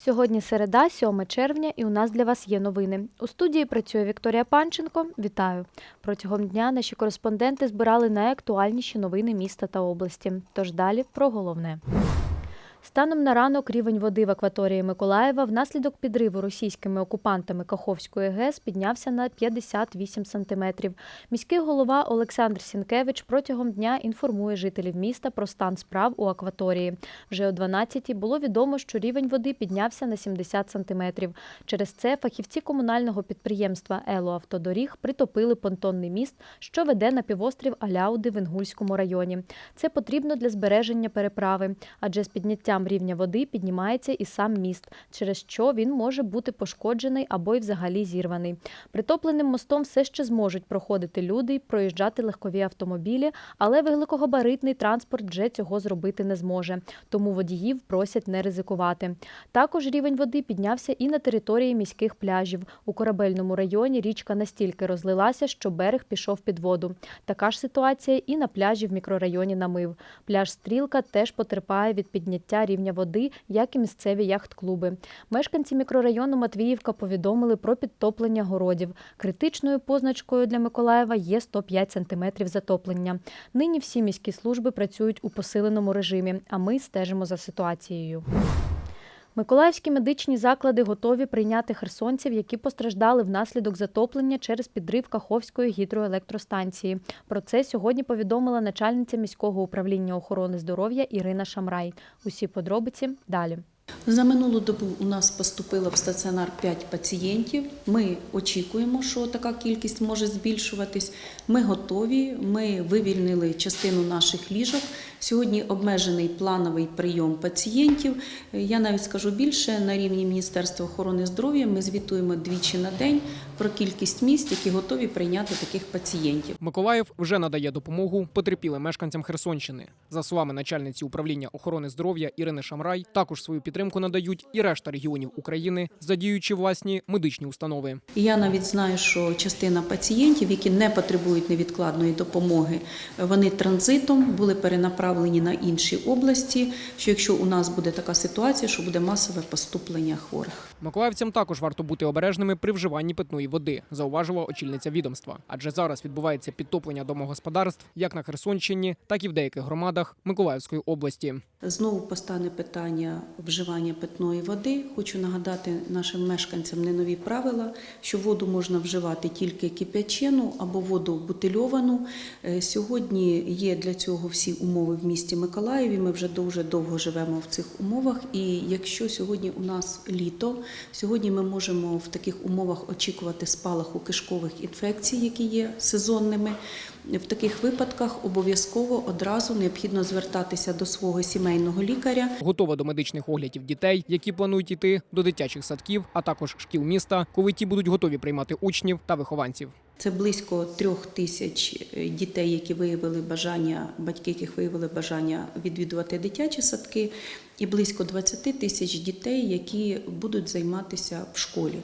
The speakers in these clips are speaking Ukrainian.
Сьогодні середа, 7 червня, і у нас для вас є новини. У студії працює Вікторія Панченко. Вітаю! Протягом дня наші кореспонденти збирали найактуальніші новини міста та області. Тож далі про головне. Станом на ранок рівень води в акваторії Миколаєва внаслідок підриву російськими окупантами Каховської ГЕС піднявся на 58 сантиметрів. Міський голова Олександр Сінкевич протягом дня інформує жителів міста про стан справ у акваторії. Вже о 12-й було відомо, що рівень води піднявся на 70 сантиметрів. Через це фахівці комунального підприємства «Ело Автодоріг» притопили понтонний міст, що веде на півострів Аляуди в Інгульському районі. Це потрібно для збереження переправи, адже з підняттям рівня води піднімається і сам міст, через що він може бути пошкоджений або й взагалі зірваний. Притопленим мостом все ще зможуть проходити люди проїжджати легкові автомобілі, але великогабаритний транспорт вже цього зробити не зможе. Тому водіїв просять не ризикувати. Також рівень води піднявся і на території міських пляжів. У корабельному районі річка настільки розлилася, що берег пішов під воду. Така ж ситуація і на пляжі в мікрорайоні Намив. Пляж Стрілка теж потерпає від підняття рівня води, як і місцеві яхт-клуби. Мешканці мікрорайону Матвіївка повідомили про підтоплення городів. Критичною позначкою для Миколаєва є 105 сантиметрів затоплення. Нині всі міські служби працюють у посиленому режимі, а ми стежимо за ситуацією. Миколаївські медичні заклади готові прийняти херсонців, які постраждали внаслідок затоплення через підрив Каховської гідроелектростанції. Про це сьогодні повідомила начальниця міського управління охорони здоров'я Ірина Шамрай. Усі подробиці далі. За минулу добу у нас поступило в стаціонар 5 пацієнтів. Ми очікуємо, що така кількість може збільшуватись. Ми готові. Ми вивільнили частину наших ліжок. Сьогодні обмежений плановий прийом пацієнтів. Я навіть скажу більше на рівні Міністерства охорони здоров'я. Ми звітуємо двічі на день про кількість місць, які готові прийняти таких пацієнтів. Миколаїв вже надає допомогу потерпілим мешканцям Херсонщини. За словами начальниці управління охорони здоров'я Ірини Шамрай, також свою підтримку надають і решта регіонів України, задіючи власні медичні установи. Я навіть знаю, що частина пацієнтів, які не потребують невідкладної допомоги, вони транзитом були перенаправлені на інші області. Що якщо у нас буде така ситуація, що буде масове поступлення хворих. Миколаївцям також варто бути обережними при вживанні питної води, зауважила очільниця відомства. Адже зараз відбувається підтоплення домогосподарств як на Херсонщині, так і в деяких громадах Миколаївської області. Знову постане питання вживання питної води. Хочу нагадати нашим мешканцям не нові правила, що воду можна вживати тільки кип'ячену або воду бутильовану. Е, Сьогодні є для цього всі умови в місті Миколаєві. Ми вже дуже довго живемо в цих умовах. І якщо сьогодні у нас літо, сьогодні ми можемо в таких умовах очікувати спалаху кишкових інфекцій, які є сезонними. В таких випадках обов'язково одразу необхідно звертатися до свого сімейного лікаря. Готова до медичних оглядів дітей, які планують йти до дитячих садків, а також шкіл міста, коли ті будуть готові приймати учнів та вихованців. Це близько трьох тисяч е, дітей, які виявили бажання, батьки, яких виявили бажання відвідувати дитячі садки, і близько 20 тисяч дітей, які будуть займатися в школі.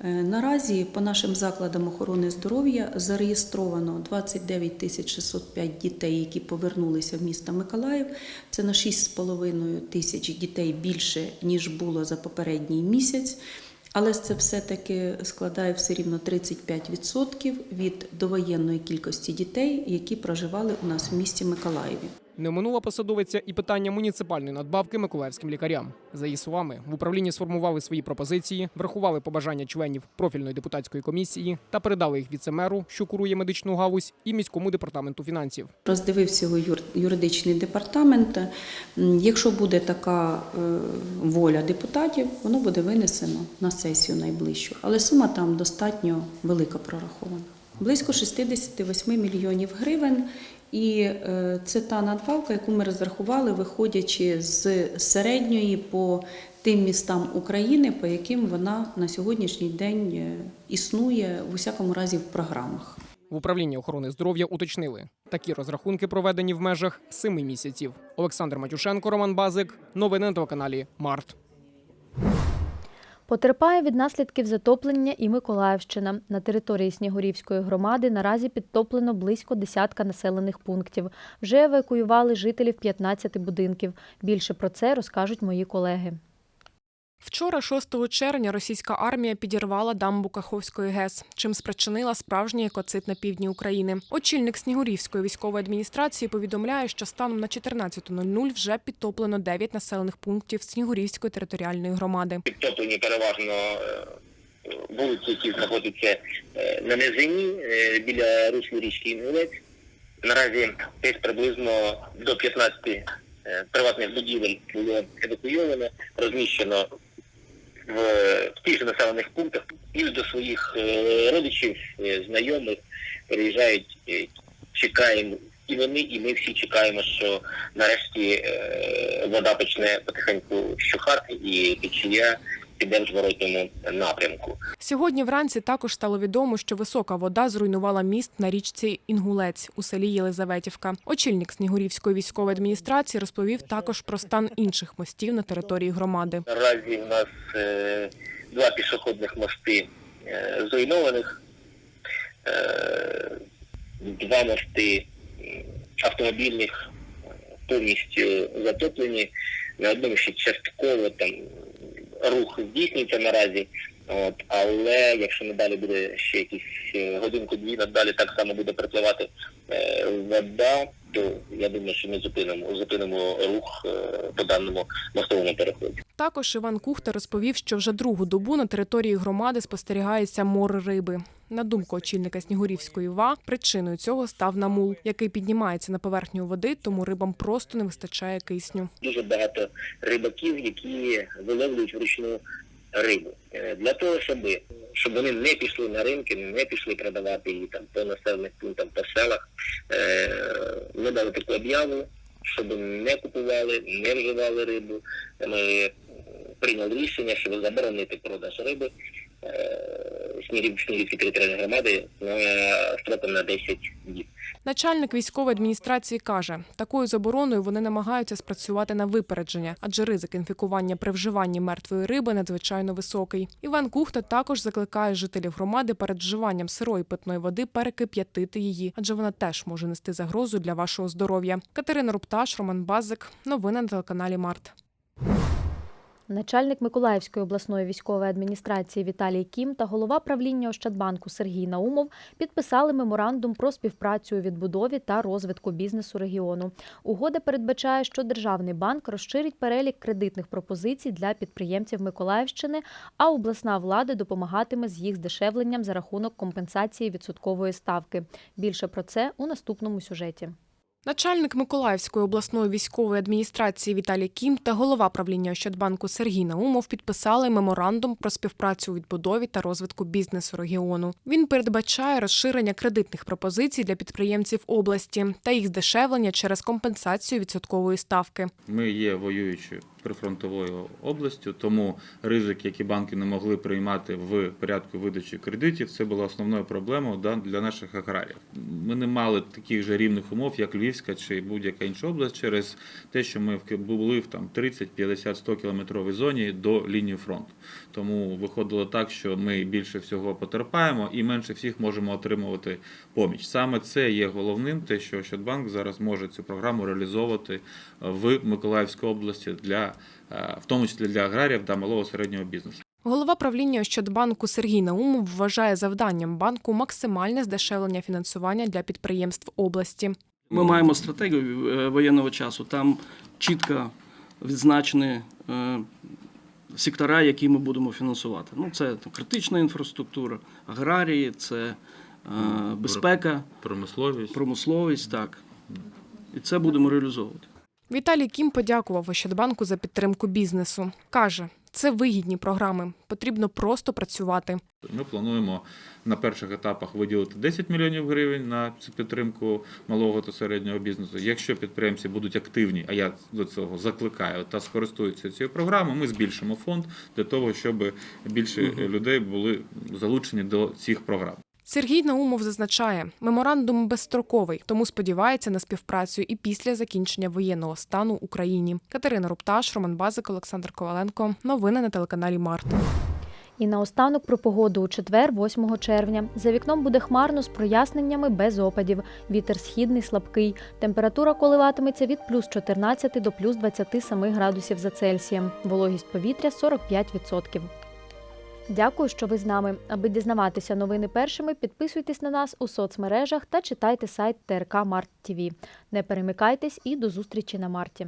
Е, Наразі по нашим закладам охорони здоров'я зареєстровано 29 тисяч 605 дітей, які повернулися в місто Миколаїв. Це на 6,5 тисяч дітей більше ніж було за попередній місяць. Але це все-таки складає все рівно 35% від довоєнної кількості дітей, які проживали у нас в місті Миколаєві. Не оминула посадовиця і питання муніципальної надбавки миколаївським лікарям. За її словами, в управлінні сформували свої пропозиції, врахували побажання членів профільної депутатської комісії та передали їх віцемеру, що курує медичну галузь, і міському департаменту фінансів. Роздивився його юр- юридичний департамент. Якщо буде така е, воля депутатів, воно буде винесено на сесію найближчу. Але сума там достатньо велика прорахована. Близько 68 мільйонів гривень. І е, це та надбавка, яку ми розрахували, виходячи з середньої по тим містам України, по яким вона на сьогоднішній день е, існує в усякому разі в програмах. В управлінні охорони здоров'я уточнили, такі розрахунки проведені в межах семи місяців. Олександр Матюшенко, Роман Базик. Новини на телеканалі Март. Потерпає від наслідків затоплення і Миколаївщина. На території Снігурівської громади наразі підтоплено близько десятка населених пунктів. Вже евакуювали жителів 15 будинків. Більше про це розкажуть мої колеги. Вчора, 6 червня, російська армія підірвала дамбу Каховської ГЕС, чим спричинила справжній екоцид на півдні України. Очільник Снігурівської військової адміністрації повідомляє, що станом на 14.00 вже підтоплено 9 населених пунктів Снігурівської територіальної громади. підтоплені переважно е, вулиці, які знаходяться е, на низині е, біля руслу річки Інгулець. Наразі десь приблизно до 15 е, приватних будівель було евакуйовано, розміщено в, в тих же населених пунктах і до своїх е, родичів, е, знайомих переїжджають, е, чекаємо. І вони, і ми всі чекаємо, що нарешті е, вода почне потихеньку щухати і течія піде в зворотньому напрямку. Сьогодні вранці також стало відомо, що висока вода зруйнувала міст на річці Інгулець у селі Єлизаветівка. Очільник Снігурівської військової адміністрації розповів також про стан інших мостів на території громади. Наразі в нас е, два пішохідних мости е, зруйнованих, е, два мости автомобільних повністю затоплені. На одному ще частково там рух здійснюється наразі. От, але якщо надалі буде ще якісь е, годинку-дві, надалі так само буде припливати е, вода, то я думаю, що ми зупинимо, зупинимо рух е, по даному мостовому переході. Також Іван Кухта розповів, що вже другу добу на території громади спостерігається мор риби. На думку очільника Снігурівської ва, причиною цього став намул, який піднімається на поверхню води, тому рибам просто не вистачає кисню. дуже багато рибаків, які виловлюють вручну рибу. Е, Для того, щоб, щоб вони не пішли на ринки, не пішли продавати її там по населених пунктам, по селах, е, ми дали таку об'яву, щоб не купували, не вживали рибу. Ми прийняли рішення, щоб заборонити продаж риби е, Снігів- Снігівської територіальної громади строком на 10 днів. Начальник військової адміністрації каже, такою забороною вони намагаються спрацювати на випередження, адже ризик інфікування при вживанні мертвої риби надзвичайно високий. Іван Кухта також закликає жителів громади перед вживанням сирої питної води перекип'ятити її, адже вона теж може нести загрозу для вашого здоров'я. Катерина Рупташ, Роман Базик. Новини на телеканалі Март. Начальник Миколаївської обласної військової адміністрації Віталій Кім та голова правління Ощадбанку Сергій Наумов підписали меморандум про співпрацю у відбудові та розвитку бізнесу регіону. Угода передбачає, що державний банк розширить перелік кредитних пропозицій для підприємців Миколаївщини, а обласна влада допомагатиме з їх здешевленням за рахунок компенсації відсоткової ставки. Більше про це у наступному сюжеті. Начальник Миколаївської обласної військової адміністрації Віталій Кім та голова правління Ощадбанку Сергій Наумов підписали меморандум про співпрацю у відбудові та розвитку бізнесу регіону. Він передбачає розширення кредитних пропозицій для підприємців області та їх здешевлення через компенсацію відсоткової ставки. Ми є воюючою прифронтовою областю, тому ризики, які банки не могли приймати в порядку видачі кредитів, це була основною проблемою для наших аграріїв. Ми не мали таких же рівних умов, як Львівська чи будь-яка інша область, через те, що ми були в там 30, 50, 100 кілометровій зоні до лінії фронту. Тому виходило так, що ми більше всього потерпаємо і менше всіх можемо отримувати поміч. Саме це є головним, те, що Ощадбанк зараз може цю програму реалізовувати в Миколаївській області для в тому числі для аграріїв та малого середнього бізнесу. Голова правління Ощадбанку Сергій Наумов вважає завданням банку максимальне здешевлення фінансування для підприємств області. Ми маємо стратегію е, воєнного часу. Там чітко відзначені е, сектора, які ми будемо фінансувати. Ну, це там, критична інфраструктура, аграрії, це е, безпека, Промисловість промисловість. Так. І це будемо реалізовувати. Віталій Кім подякував Ощадбанку за підтримку бізнесу. Каже, це вигідні програми. Потрібно просто працювати. Ми плануємо на перших етапах виділити 10 мільйонів гривень на цю підтримку малого та середнього бізнесу. Якщо підприємці будуть активні, а я до цього закликаю та скористуються цією програмою, ми збільшимо фонд для того, щоб більше людей були залучені до цих програм. Сергій Наумов зазначає, меморандум безстроковий, тому сподівається на співпрацю і після закінчення воєнного стану Україні. Катерина Рупташ, Роман Базик, Олександр Коваленко. Новини на телеканалі Март. І наостанок про погоду у четвер, 8 червня. За вікном буде хмарно з проясненнями без опадів. Вітер східний слабкий. Температура коливатиметься від плюс 14 до плюс 27 градусів за Цельсієм. Вологість повітря 45%. Дякую, що ви з нами. Аби дізнаватися новини першими, підписуйтесь на нас у соцмережах та читайте сайт ТРК Март ТВ. Не перемикайтесь і до зустрічі на марті.